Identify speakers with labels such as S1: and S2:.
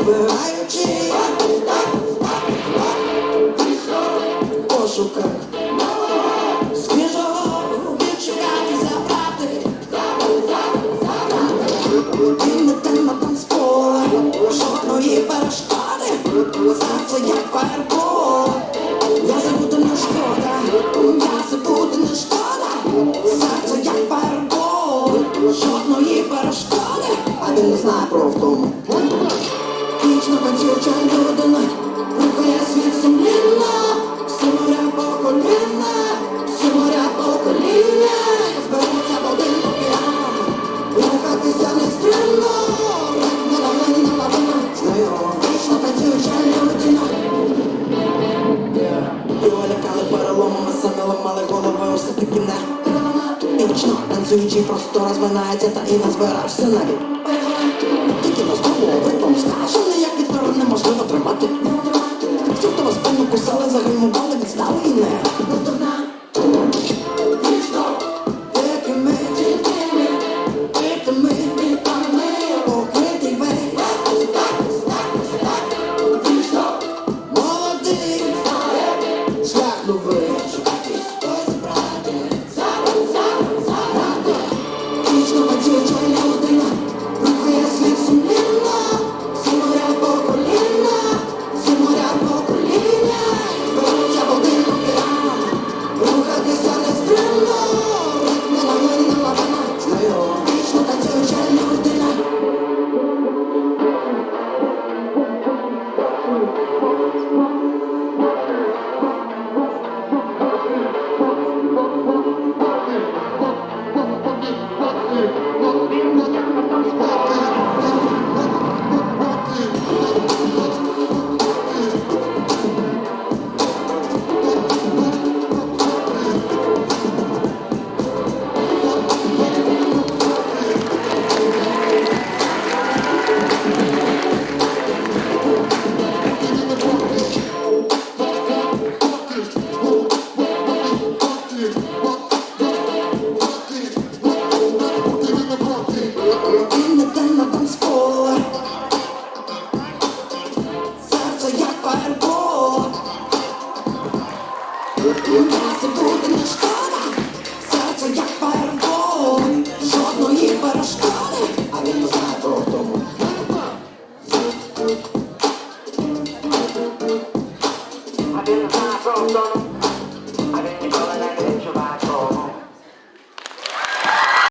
S1: Збираючи в а він не знає про втому. Вічно танцююча людина, рухає світ сумлінно, всі моря по коліна, всі моря по коліна, зберуться в один океан, рухатися нестримно, ритм лавина, лавина, знайома, вічно танцююча людина. Його лякали переломами, самі ламали голови, усе таки не І вічно танцюючи, просто розминається та і не збирався навіть Thank. І не те на танцполе Серце як фаербол. Це буде не шкода. Серце як фаербол. Жодної перешкоди. А він не знає про втому.
S2: А не знає